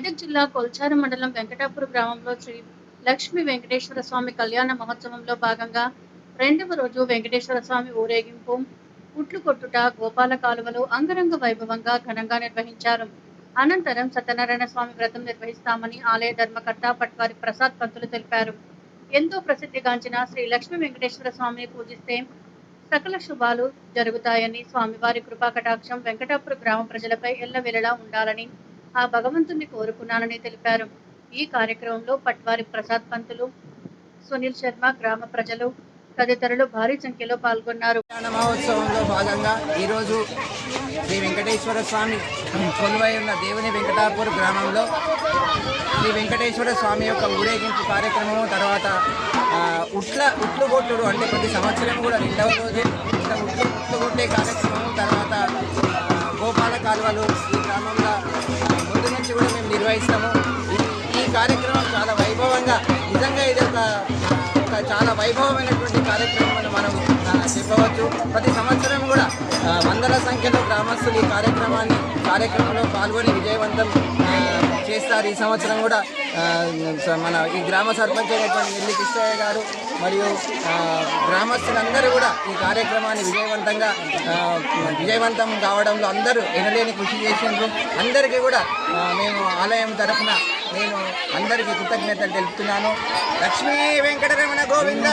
మెదక్ జిల్లా కొల్చారు మండలం వెంకటాపురం గ్రామంలో శ్రీ లక్ష్మీ వెంకటేశ్వర స్వామి కళ్యాణ మహోత్సవంలో భాగంగా రెండవ రోజు వెంకటేశ్వర స్వామి ఊరేగింపు పుట్లు కొట్టుట గోపాల కాలువలు అంగరంగ వైభవంగా ఘనంగా నిర్వహించారు. అనంతరం సత్యనారాయణ స్వామి వ్రతం నిర్వహిస్తామని ఆలయ ధర్మకర్త పట్వారి ప్రసాద్ పంతులు తెలిపారు. ఎంతో ప్రసిద్ధిగాంచిన శ్రీ లక్ష్మీ వెంకటేశ్వర స్వామిని పూజిస్తే సకల శుభాలు జరుగుతాయని స్వామివారి కృపా కటాక్షం వెంకటాపురం గ్రామ ప్రజలపై ఎల్లవెల్లలా ఉండాలని ఆ భగవంతుని కోరుకున్నానని తెలిపారు. ఈ కార్యక్రమంలో పట్వారి ప్రసాద్ పంతులు సునీల్ శర్మ గ్రామ ప్రజలు తదితరులు భారీ సంఖ్యలో పాల్గొన్నారు. మహోత్సవంలో భాగంగా ఈరోజు శ్రీ వెంకటేశ్వర స్వామి కొలువై ఉన్న దేవుని వెంకటాపూర్ గ్రామంలో శ్రీ వెంకటేశ్వర స్వామి యొక్క ఊరేగింపు కార్యక్రమం తర్వాత ఉట్ల ఉట్లు కొట్టుడు అంటే ప్రతి సంవత్సరం కూడా రెండవ రోజే ఉట్లు ఉట్లు కొట్టే కార్యక్రమం గ్రామంలో ముందు నుంచి కూడా మేము నిర్వహిస్తాము. ఈ- కార్యక్రమం చాలా వైభవంగా నిజంగా ఇది ఒక చాలా వైభవమైనటువంటి కార్యక్రమం అని మనం చెప్పవచ్చు. ప్రతి సంవత్సరం కూడా వందల సంఖ్యలో గ్రామస్తులు ఈ కార్యక్రమాన్ని కార్యక్రమంలో పాల్గొని విజయవంతం చేస్తారు. ఈ సంవత్సరం కూడా మన ఈ గ్రామ సర్పంచ్ అయినటువంటి ఎల్లి కృష్ణయ్య గారు మరియు గ్రామస్తులందరూ కూడా ఈ కార్యక్రమాన్ని విజయవంతంగా విజయవంతం కావడంలో అందరూ ఎనలేని కృషి చేసిండ్రు అందరికీ కూడా మేము ఆలయం తరఫున నేను అందరికీ కృతజ్ఞతలు తెలుపుతున్నాను. లక్ష్మీ వెంకటరమణ గోవింద!